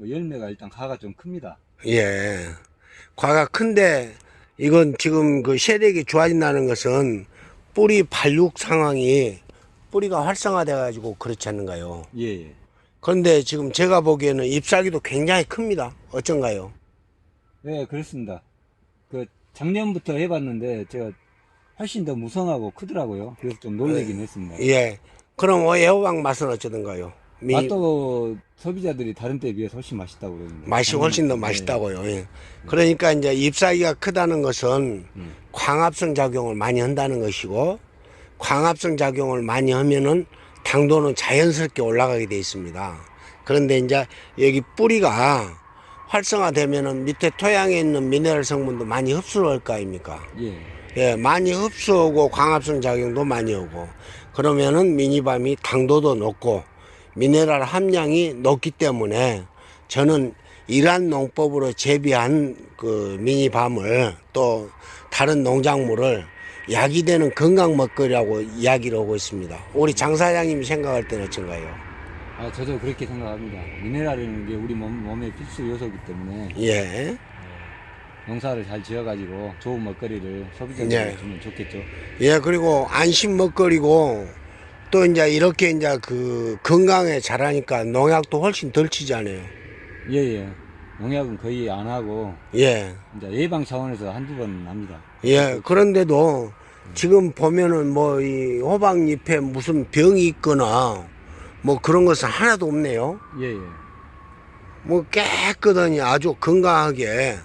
뭐 열매가 일단 가가 좀 큽니다. 예. 과가 큰데 이건 지금 그 세력이 좋아진다는 것은 뿌리 발육 상황이 뿌리가 활성화돼 가지고 그렇지 않는가요? 예, 예. 그런데 지금 제가 보기에는 잎사귀도 굉장히 큽니다. 어쩐가요? 네, 그렇습니다. 그 작년부터 해봤는데 제가 훨씬 더 무성하고 크더라고요. 그래서 좀 놀래긴 했습니다. 예. 그럼 어, 애호박 맛은 어쩌던가요? 미- 맛도 소비자들이 다른 때에 비해서 훨씬 맛있다고 그러는데. 맛이 훨씬 더 네. 맛있다고요. 예. 그러니까 이제 잎사귀가 크다는 것은 음. 광합성 작용을 많이 한다는 것이고 광합성 작용을 많이 하면은 당도는 자연스럽게 올라가게 돼 있습니다. 그런데 이제 여기 뿌리가 활성화되면은 밑에 토양에 있는 미네랄 성분도 많이 흡수를 할거 아닙니까? 예. 예, 많이 흡수하고 광합성 작용도 많이 오고 그러면은 미니밤이 당도도 높고 미네랄 함량이 높기 때문에 저는 이러한 농법으로 재배한 그 미니밤을 또 다른 농작물을 약이 되는 건강 먹거리라고 이야기를 하고 있습니다. 우리 장 사장님이 생각할 때는 어쩐가요? 아, 저도 그렇게 생각합니다. 미네랄이라는 게 우리 몸, 몸의 필수 요소이기 때문에 예. 농사를 잘 지어가지고 좋은 먹거리를 소비자들에게 네. 주면 좋겠죠. 예, 그리고 안심 먹거리고 또 이제 이렇게 이제 그 건강에 잘하니까 농약도 훨씬 덜 치잖아요. 예, 예. 농약은 거의 안 하고 예. 이제 예방 차원에서 한두 번 납니다. 예, 그런데도 지금 보면은 뭐 이 호박잎에 무슨 병이 있거나 뭐 그런 것은 하나도 없네요. 예, 예. 뭐 깨끗하니 아주 건강하게